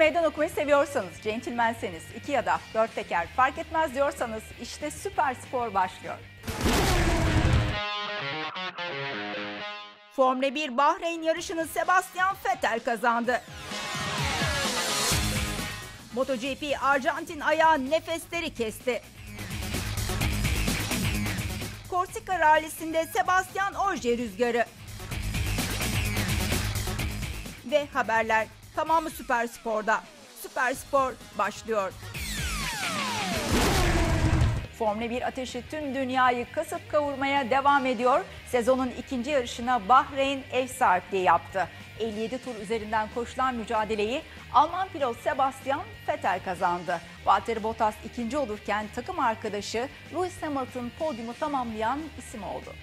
Meydan okumayı seviyorsanız, centilmenseniz, iki ya da dört teker fark etmez diyorsanız işte süper spor başlıyor. Formula 1 Bahreyn yarışını Sebastian Vettel kazandı. MotoGP Arjantin ayağı nefesleri kesti. Korsika rallisinde Sebastian Ogier rüzgarı. Ve haberler tamamı Süper Spor'da. Süper Spor başlıyor. Formula 1 ateşi tüm dünyayı kasıp kavurmaya devam ediyor. Sezonun ikinci yarışına Bahreyn ev sahipliği yaptı. 57 tur üzerinden koşulan mücadeleyi Alman pilot Sebastian Vettel kazandı. Valtteri Bottas ikinci olurken takım arkadaşı Lewis Hamilton podyumu tamamlayan isim oldu.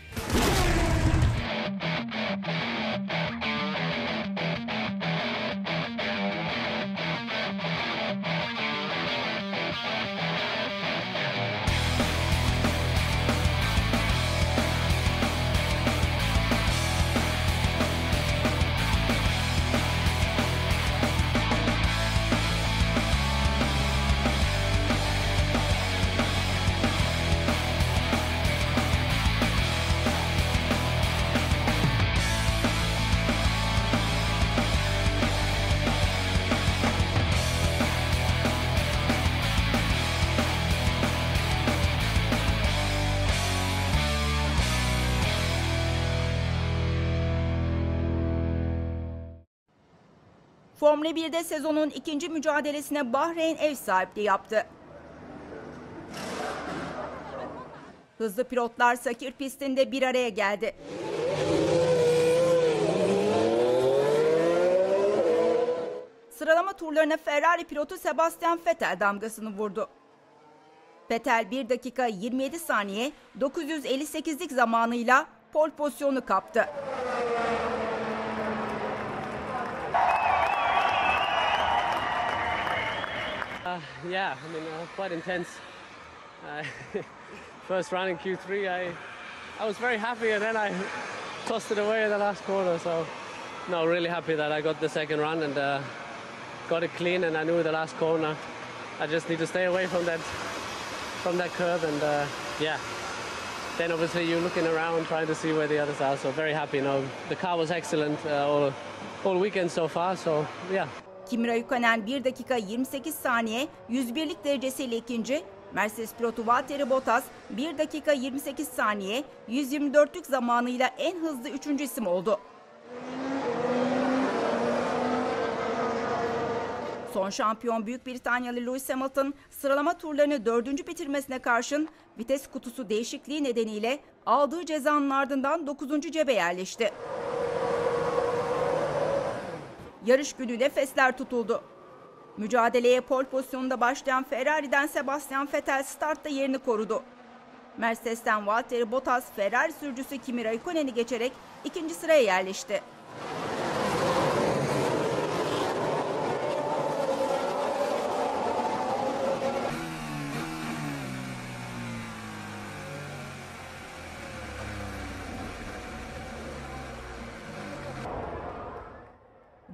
Formula 1'de sezonun ikinci mücadelesine Bahreyn ev sahipliği yaptı. Hızlı pilotlar Sakir pistinde bir araya geldi. Sıralama turlarına Ferrari pilotu Sebastian Vettel damgasını vurdu. Vettel 1 dakika 27 saniye 958'lik zamanıyla pol pozisyonu kaptı. Uh, yeah, I mean, uh, quite intense. Uh, first run in Q3, I, I was very happy, and then I tossed it away in the last corner. So, no, really happy that I got the second run and uh, got it clean. And I knew the last corner, I just need to stay away from that, from that curve. And uh, yeah, then obviously you're looking around trying to see where the others are. So very happy. You the car was excellent all, all weekend so far. So yeah. Kimi Raikkonen 1 dakika 28 saniye 101'lik derecesiyle ikinci, Mercedes pilotu Valtteri Bottas 1 dakika 28 saniye 124'lük zamanıyla en hızlı üçüncü isim oldu. Son şampiyon Büyük Britanyalı Lewis Hamilton sıralama turlarını dördüncü bitirmesine karşın vites kutusu değişikliği nedeniyle aldığı cezanın ardından 9. cebe yerleşti. Yarış günü nefesler tutuldu. Mücadeleye pol pozisyonunda başlayan Ferrari'den Sebastian Vettel startta yerini korudu. Mercedes'ten Valtteri Bottas Ferrari sürücüsü Kimi Raikkonen'i geçerek ikinci sıraya yerleşti.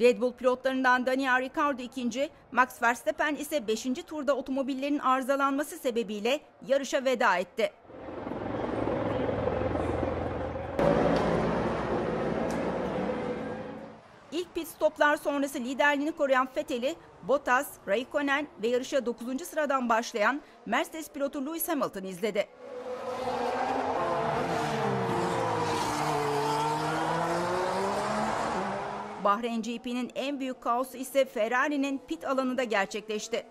Red Bull pilotlarından Daniel Ricciardo ikinci, Max Verstappen ise 5. turda otomobillerin arızalanması sebebiyle yarışa veda etti. İlk pit stoplar sonrası liderliğini koruyan Vettel'i Bottas, Raikkonen ve yarışa 9. sıradan başlayan Mercedes pilotu Lewis Hamilton izledi. Bahreyn GP'nin en büyük kaosu ise Ferrari'nin pit alanında gerçekleşti.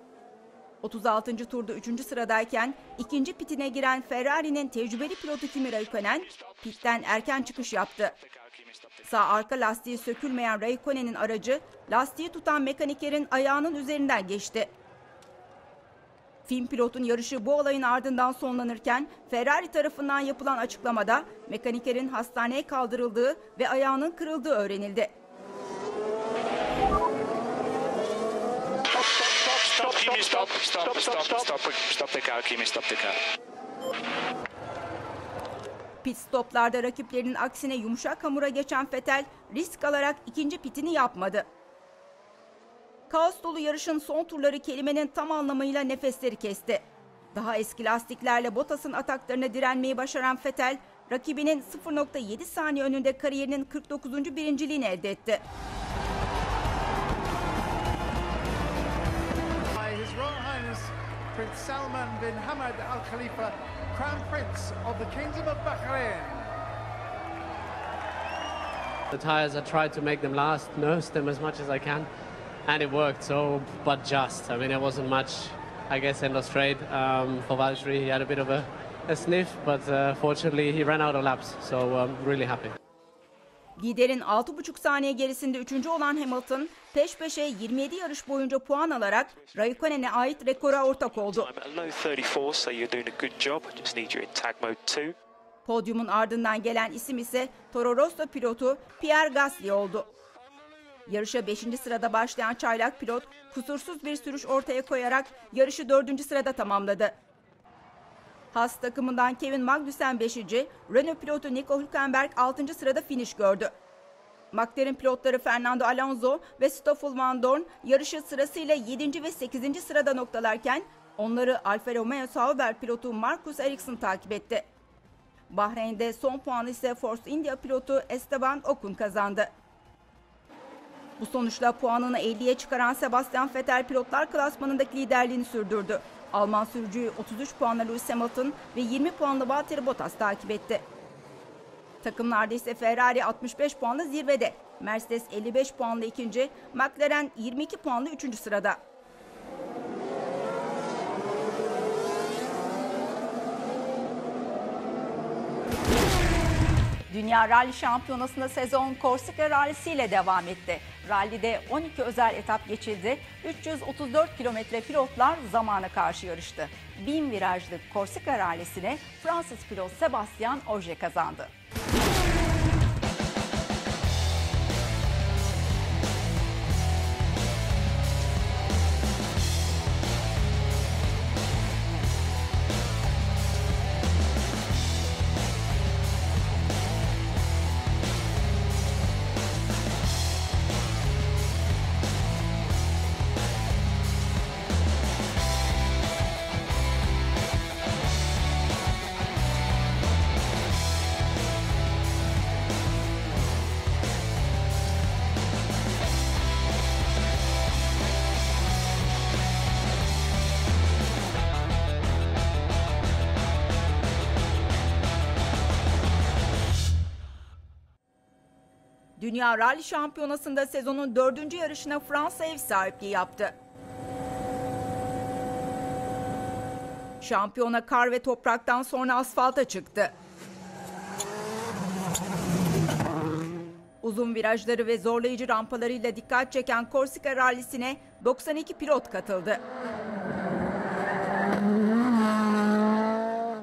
36. turda 3. sıradayken ikinci pitine giren Ferrari'nin tecrübeli pilotu Kimi Raikkonen pitten erken çıkış yaptı. Sağ arka lastiği sökülmeyen Raikkonen'in aracı lastiği tutan mekanikerin ayağının üzerinden geçti. Film pilotun yarışı bu olayın ardından sonlanırken Ferrari tarafından yapılan açıklamada mekanikerin hastaneye kaldırıldığı ve ayağının kırıldığı öğrenildi. Stop, Kimi, stop, stop, stop, stop, stop the car, Kimi, stop the car. Pit stoplarda rakiplerinin aksine yumuşak hamura geçen Vettel risk alarak ikinci pitini yapmadı. Kaos dolu yarışın son turları kelimenin tam anlamıyla nefesleri kesti. Daha eski lastiklerle Bottas'ın ataklarına direnmeyi başaran Vettel, rakibinin 0.7 saniye önünde kariyerinin 49. birinciliğini elde etti. Salman bin Hamad Al Khalifa, Crown Prince of the Kingdom of Bahrain. The tires, I tried to make them last, nurse them as much as I can, and it worked. So, but just. I mean, it wasn't much. I guess end of straight um, for Valtteri. He had a bit of a, a sniff, but uh, fortunately he ran out of laps. So, I'm um, really happy. Liderin 6,5 saniye gerisinde 3. olan Hamilton peş peşe 27 yarış boyunca puan alarak Raikkonen'e ait rekora ortak oldu. I'm at low 34, so you're doing a good job. Just need you in tag mode 2. Podyumun ardından gelen isim ise Toro Rosso pilotu Pierre Gasly oldu. Yarışa 5. sırada başlayan çaylak pilot kusursuz bir sürüş ortaya koyarak yarışı 4. sırada tamamladı. Haas takımından Kevin Magnussen 5. Renault pilotu Nico Hülkenberg 6. sırada finish gördü. McLaren pilotları Fernando Alonso ve Stoffel Van Dorn yarışı sırasıyla 7. ve 8. sırada noktalarken onları Alfa Romeo Sauber pilotu Marcus Ericsson takip etti. Bahreyn'de son puanı ise Force India pilotu Esteban Ocon kazandı. Bu sonuçla puanını 50'ye çıkaran Sebastian Vettel pilotlar klasmanındaki liderliğini sürdürdü. Alman sürücüyü 33 puanla Lewis Hamilton ve 20 puanla Valtteri Bottas takip etti. Takımlarda ise Ferrari 65 puanla zirvede, Mercedes 55 puanla ikinci, McLaren 22 puanla üçüncü sırada. Dünya Rally Şampiyonası'nda sezon Korsika Rallisi ile devam etti. Rallide 12 özel etap geçildi. 334 kilometre pilotlar zamana karşı yarıştı. 1000 virajlık Korsika Rallisi'ne Fransız pilot Sebastian Ogier kazandı. Dünya Rally Şampiyonası'nda sezonun dördüncü yarışına Fransa ev sahipliği yaptı. Şampiyona kar ve topraktan sonra asfalta çıktı. Uzun virajları ve zorlayıcı rampalarıyla dikkat çeken Korsika Rallisi'ne 92 pilot katıldı.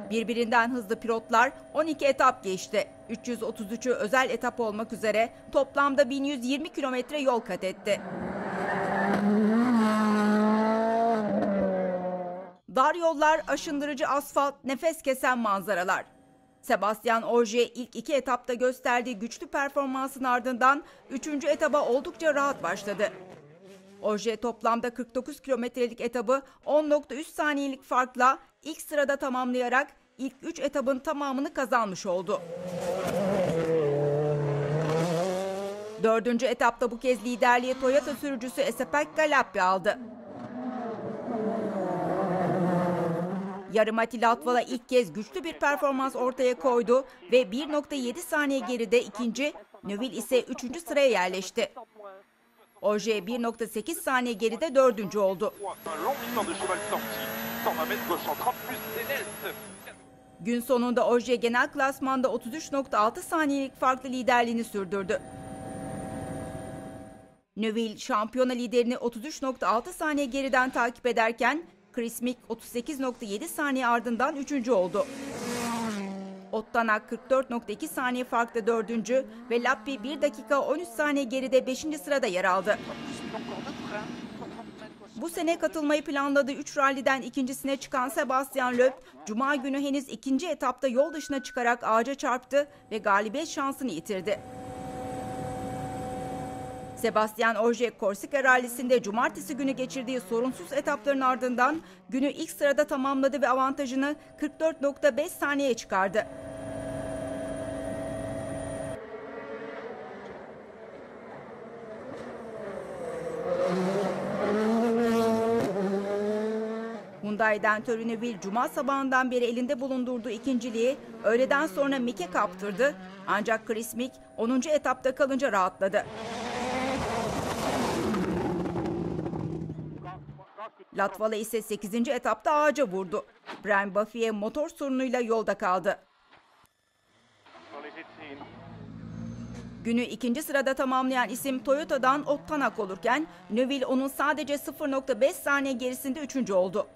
Birbirinden hızlı pilotlar 12 etap geçti. 333'ü özel etap olmak üzere toplamda 1120 kilometre yol kat etti. Dar yollar, aşındırıcı asfalt, nefes kesen manzaralar. Sebastian Ogier ilk iki etapta gösterdiği güçlü performansın ardından üçüncü etaba oldukça rahat başladı. Ogier toplamda 49 kilometrelik etabı 10.3 saniyelik farkla ilk sırada tamamlayarak ilk 3 etabın tamamını kazanmış oldu. Dördüncü etapta bu kez liderliği Toyota sürücüsü Esapekka Lappi aldı. Yarımati Latvala ilk kez güçlü bir performans ortaya koydu ve 1.7 saniye geride ikinci, Neuville ise üçüncü sıraya yerleşti. Ogier 1.8 saniye geride dördüncü oldu. Gün sonunda Ogier genel klasmanda 33.6 saniyelik farklı liderliğini sürdürdü. Neuville şampiyona liderini 33.6 saniye geriden takip ederken Chris Mick 38.7 saniye ardından 3. oldu. Ottanak 44.2 saniye farklı 4. ve Lappi 1 dakika 13 saniye geride 5. sırada yer aldı. Bu sene katılmayı planladığı 3 ralliden ikincisine çıkan Sebastian Loeb, Cuma günü henüz ikinci etapta yol dışına çıkarak ağaca çarptı ve galibiyet şansını yitirdi. Sebastian Ogier Korsika rallisinde cumartesi günü geçirdiği sorunsuz etapların ardından günü ilk sırada tamamladı ve avantajını 44.5 saniyeye çıkardı. Hyundai'den Törüneville cuma sabahından beri elinde bulundurduğu ikinciliği öğleden sonra Mick'e kaptırdı. Ancak Chris Mick 10. etapta kalınca rahatladı. Latvala ise 8. etapta ağaca vurdu. Brian Buffy'e motor sorunuyla yolda kaldı. Günü ikinci sırada tamamlayan isim Toyota'dan Ottanak olurken Neville onun sadece 0.5 saniye gerisinde üçüncü oldu.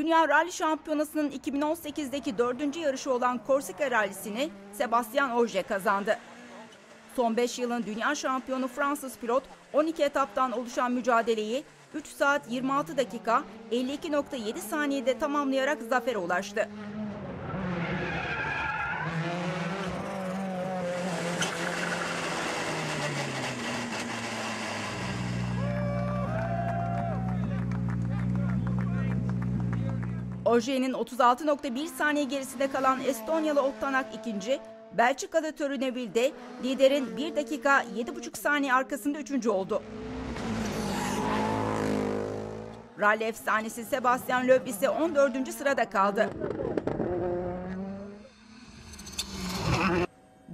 Dünya Rally Şampiyonası'nın 2018'deki dördüncü yarışı olan Korsika Rally'sini Sebastian Ogier kazandı. Son 5 yılın dünya şampiyonu Fransız pilot 12 etaptan oluşan mücadeleyi 3 saat 26 dakika 52.7 saniyede tamamlayarak zafere ulaştı. Ogier'in 36.1 saniye gerisinde kalan Estonyalı Ottanak ikinci, Belçikalı Törüneville'de liderin 1 dakika 7,5 saniye arkasında üçüncü oldu. Rally efsanesi Sebastian Loeb ise 14. sırada kaldı.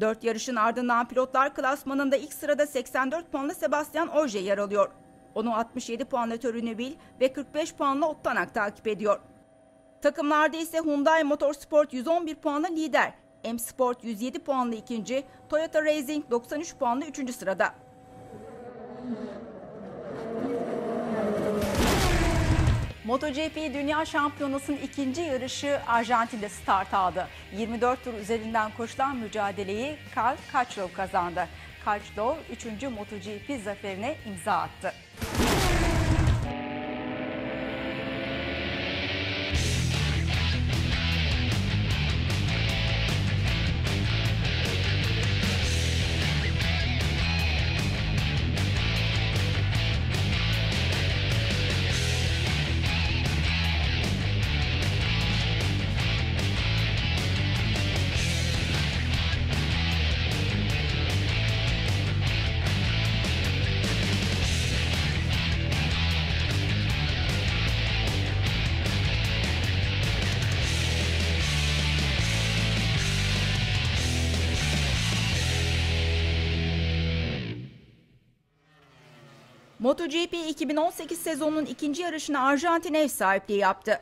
Dört yarışın ardından pilotlar klasmanında ilk sırada 84 puanlı Sebastian Ogier yer alıyor. Onu 67 puanla Törüneville ve 45 puanla Ottanak takip ediyor. Takımlarda ise Hyundai Motorsport 111 puanla lider, M Sport 107 puanlı ikinci, Toyota Racing 93 puanlı üçüncü sırada. MotoGP Dünya Şampiyonası'nın ikinci yarışı Arjantin'de start aldı. 24 tur üzerinden koşulan mücadeleyi Carl Crutchlow kazandı. Crutchlow 3. MotoGP zaferine imza attı. MotoGP 2018 sezonunun ikinci yarışına Arjantin ev sahipliği yaptı.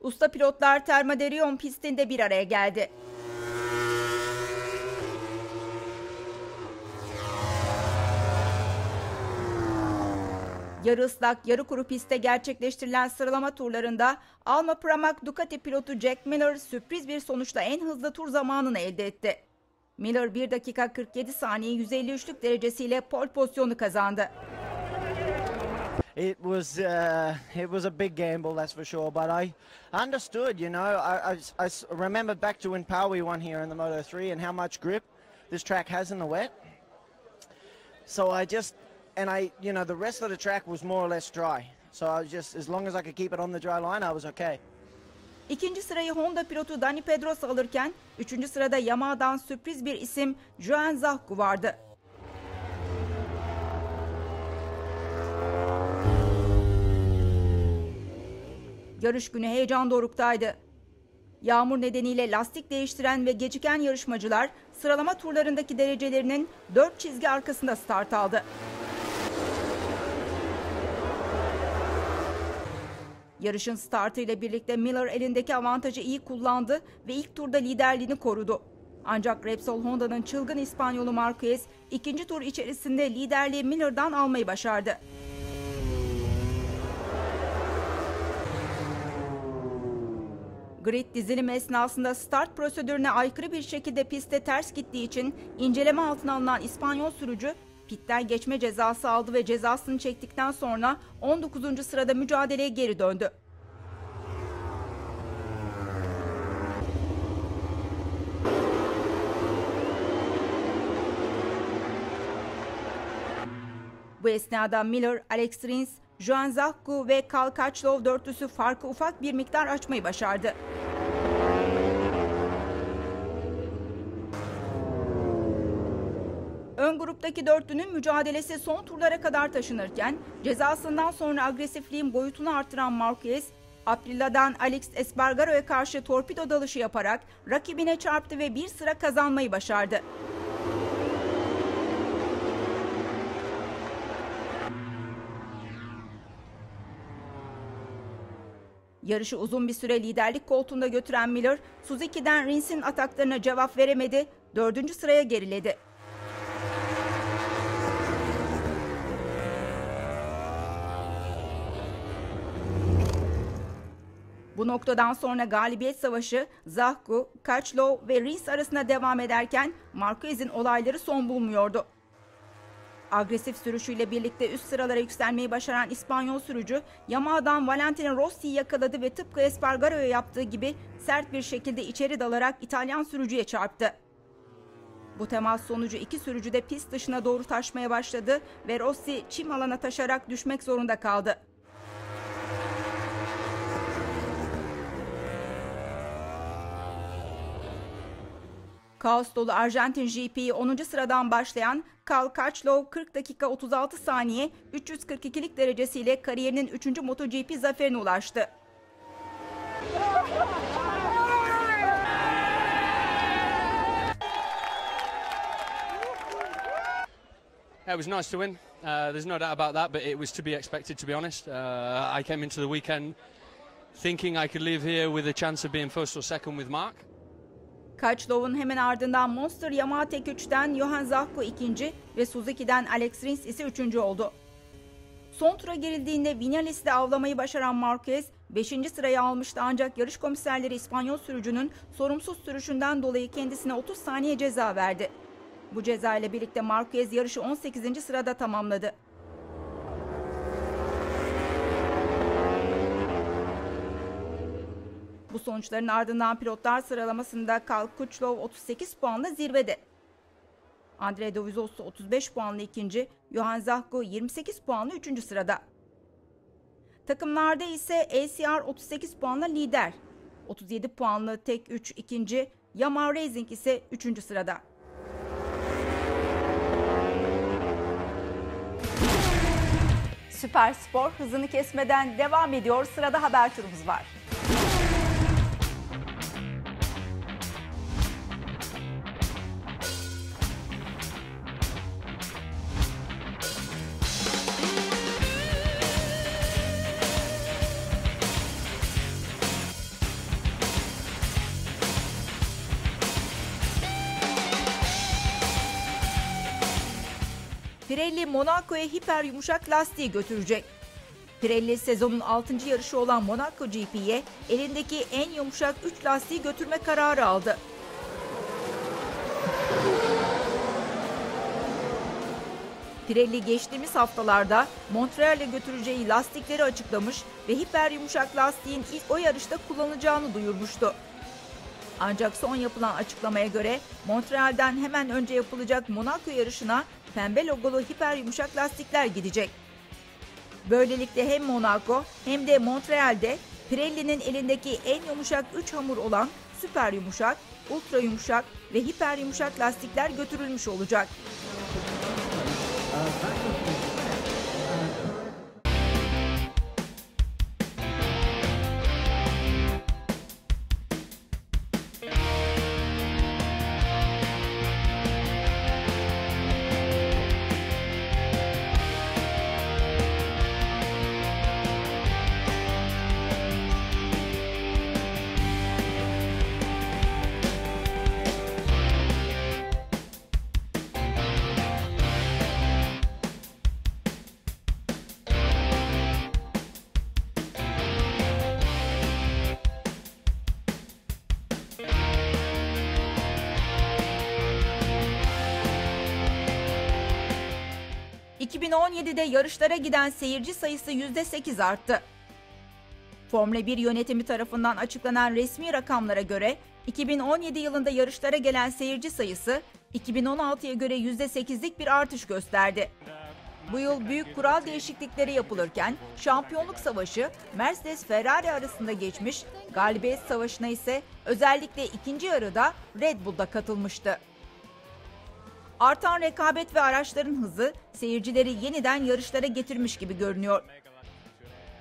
Usta pilotlar Termaderion pistinde bir araya geldi. Yarı ıslak, yarı kuru pistte gerçekleştirilen sıralama turlarında Alma Pramac Ducati pilotu Jack Miller sürpriz bir sonuçla en hızlı tur zamanını elde etti. Miller 1 dakika 47 saniye 153'lük derecesiyle pole pozisyonu kazandı. It was uh, it was a big gamble, that's for sure. But I understood, you know. I, I remembered back to when Powie won here in the Moto 3 and how much grip this track has in the wet. So I just and I, you know, the rest of the track was more or less dry. So I was just as long as I could keep it on the dry line, I was okay. İkinci sırayı Honda pilotu Dani Pedros alırken, üçüncü sırada Yamaha'dan sürpriz bir isim Joan Zarco vardı. Yarış günü heyecan doruktaydı. Yağmur nedeniyle lastik değiştiren ve geciken yarışmacılar sıralama turlarındaki derecelerinin dört çizgi arkasında start aldı. Yarışın startıyla birlikte Miller elindeki avantajı iyi kullandı ve ilk turda liderliğini korudu. Ancak Repsol Honda'nın çılgın İspanyolu Marquez ikinci tur içerisinde liderliği Miller'dan almayı başardı. Grid dizilim esnasında start prosedürüne aykırı bir şekilde pistte ters gittiği için inceleme altına alınan İspanyol sürücü Pitten geçme cezası aldı ve cezasını çektikten sonra 19. sırada mücadeleye geri döndü. Bu esnada Miller, Alex Rins, Joan Zarco ve Karl Kaçlov dörtlüsü farkı ufak bir miktar açmayı başardı. Ön gruptaki dörtlünün mücadelesi son turlara kadar taşınırken cezasından sonra agresifliğin boyutunu artıran Marquez, Aprilia'dan Alex Espargaro'ya karşı torpido dalışı yaparak rakibine çarptı ve bir sıra kazanmayı başardı. Yarışı uzun bir süre liderlik koltuğunda götüren Miller, Suzuki'den Rins'in ataklarına cevap veremedi, dördüncü sıraya geriledi. Bu noktadan sonra galibiyet savaşı Zahku, Kaçlov ve Rins arasında devam ederken Marquez'in olayları son bulmuyordu. Agresif sürüşüyle birlikte üst sıralara yükselmeyi başaran İspanyol sürücü Yamaha'dan Valentino Rossi'yi yakaladı ve tıpkı Espargaro'ya yaptığı gibi sert bir şekilde içeri dalarak İtalyan sürücüye çarptı. Bu temas sonucu iki sürücü de pist dışına doğru taşmaya başladı ve Rossi çim alana taşarak düşmek zorunda kaldı. Kaos dolu Arjantin GP'yi 10. sıradan başlayan Karl Kaçlov 40 dakika 36 saniye 342'lik derecesiyle kariyerinin 3. MotoGP zaferine ulaştı. İt was nice to win. Uh, there's no doubt about that, but it was to be expected, to be honest. Uh, I came into the weekend thinking I could leave here with a chance of being first or second with Mark. Kaçlov'un hemen ardından Monster Yamaha Tek 3'ten Johan Zarco ikinci ve Suzuki'den Alex Rins ise üçüncü oldu. Son tura girildiğinde Vinales'de avlamayı başaran Marquez 5. sırayı almıştı ancak yarış komiserleri İspanyol sürücünün sorumsuz sürüşünden dolayı kendisine 30 saniye ceza verdi. Bu ceza ile birlikte Marquez yarışı 18. sırada tamamladı. Bu sonuçların ardından pilotlar sıralamasında Karl Kuçlov 38 puanla zirvede. Andrei Dovizioso 35 puanla ikinci, Johan Zarco 28 puanla üçüncü sırada. Takımlarda ise ACR 38 puanla lider. 37 puanlı tek 3 ikinci, Yamaha Racing ise üçüncü sırada. Süper Spor hızını kesmeden devam ediyor. Sırada haber turumuz var. Pirelli Monaco'ya hiper yumuşak lastiği götürecek. Pirelli sezonun 6. yarışı olan Monaco GP'ye elindeki en yumuşak 3 lastiği götürme kararı aldı. Pirelli geçtiğimiz haftalarda Montreal'e götüreceği lastikleri açıklamış ve hiper yumuşak lastiğin ilk o yarışta kullanılacağını duyurmuştu. Ancak son yapılan açıklamaya göre Montreal'den hemen önce yapılacak Monaco yarışına pembe logolu hiper yumuşak lastikler gidecek. Böylelikle hem Monaco hem de Montreal'de Pirelli'nin elindeki en yumuşak 3 hamur olan süper yumuşak, ultra yumuşak ve hiper yumuşak lastikler götürülmüş olacak. 2017'de yarışlara giden seyirci sayısı %8 arttı. Formula 1 yönetimi tarafından açıklanan resmi rakamlara göre 2017 yılında yarışlara gelen seyirci sayısı 2016'ya göre %8'lik bir artış gösterdi. Bu yıl büyük kural değişiklikleri yapılırken şampiyonluk savaşı Mercedes-Ferrari arasında geçmiş, galibiyet savaşına ise özellikle ikinci yarıda Red Bull'da katılmıştı. Artan rekabet ve araçların hızı seyircileri yeniden yarışlara getirmiş gibi görünüyor.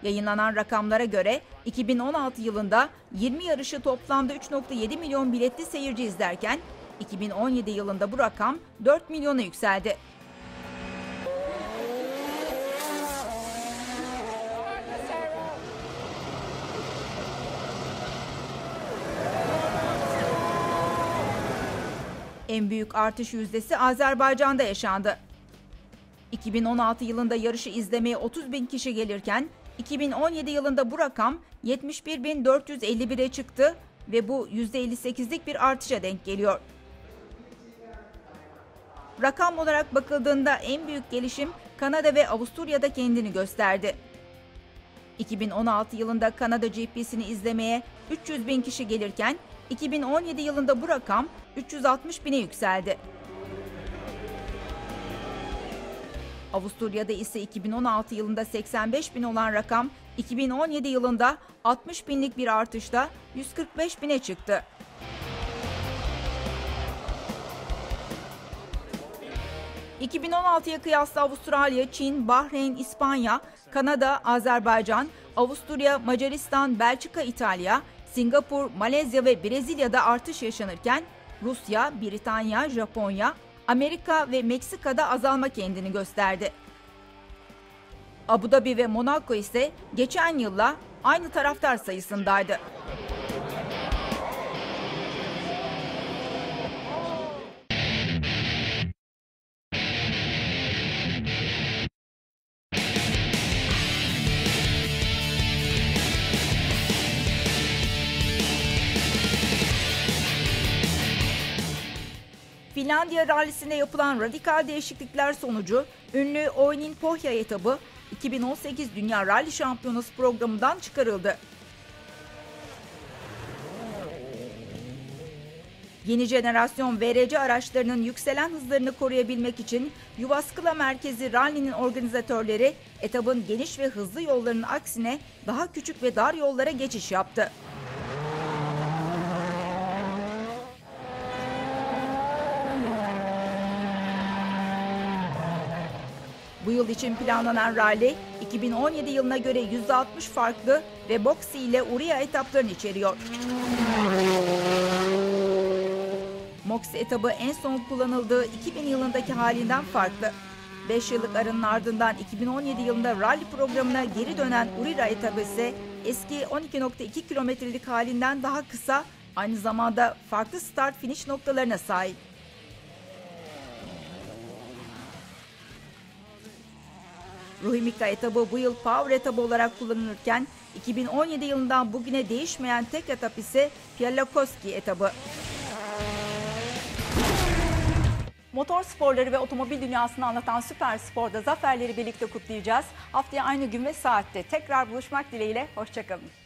Yayınlanan rakamlara göre 2016 yılında 20 yarışı toplamda 3.7 milyon biletli seyirci izlerken 2017 yılında bu rakam 4 milyona yükseldi. En büyük artış yüzdesi Azerbaycan'da yaşandı. 2016 yılında yarışı izlemeye 30 bin kişi gelirken 2017 yılında bu rakam 71.451'e çıktı ve bu %58'lik bir artışa denk geliyor. Rakam olarak bakıldığında en büyük gelişim Kanada ve Avusturya'da kendini gösterdi. 2016 yılında Kanada GP'sini izlemeye 300 bin kişi gelirken 2017 yılında bu rakam 360 bine yükseldi. Avusturya'da ise 2016 yılında 85 bin olan rakam 2017 yılında 60 binlik bir artışla 145 bine çıktı. ...2016'ya kıyasla Avustralya, Çin, Bahreyn, İspanya, Kanada, Azerbaycan, Avusturya, Macaristan, Belçika, İtalya, Singapur, Malezya ve Brezilya'da artış yaşanırken Rusya, Britanya, Japonya, Amerika ve Meksika'da azalma kendini gösterdi. Abu Dhabi ve Monaco ise geçen yılla aynı taraftar sayısındaydı. Finlandiya rallisinde yapılan radikal değişiklikler sonucu ünlü Oynin Pohja etabı 2018 Dünya Rally Şampiyonası programından çıkarıldı. Yeni jenerasyon VRC araçlarının yükselen hızlarını koruyabilmek için Yuvaskıla merkezi rally'nin organizatörleri etabın geniş ve hızlı yollarının aksine daha küçük ve dar yollara geçiş yaptı. Bu yıl için planlanan rally 2017 yılına göre %60 farklı ve Boxy ile Uria etaplarını içeriyor. Moxie etabı en son kullanıldığı 2000 yılındaki halinden farklı. 5 yıllık aranın ardından 2017 yılında rally programına geri dönen Urira etabı ise eski 12.2 kilometrelik halinden daha kısa, aynı zamanda farklı start finish noktalarına sahip. Ruhimika etabı bu yıl Power etabı olarak kullanılırken 2017 yılından bugüne değişmeyen tek etap ise Pialakoski etabı. Motor sporları ve otomobil dünyasını anlatan Süper Spor'da zaferleri birlikte kutlayacağız. Haftaya aynı gün ve saatte tekrar buluşmak dileğiyle. Hoşçakalın.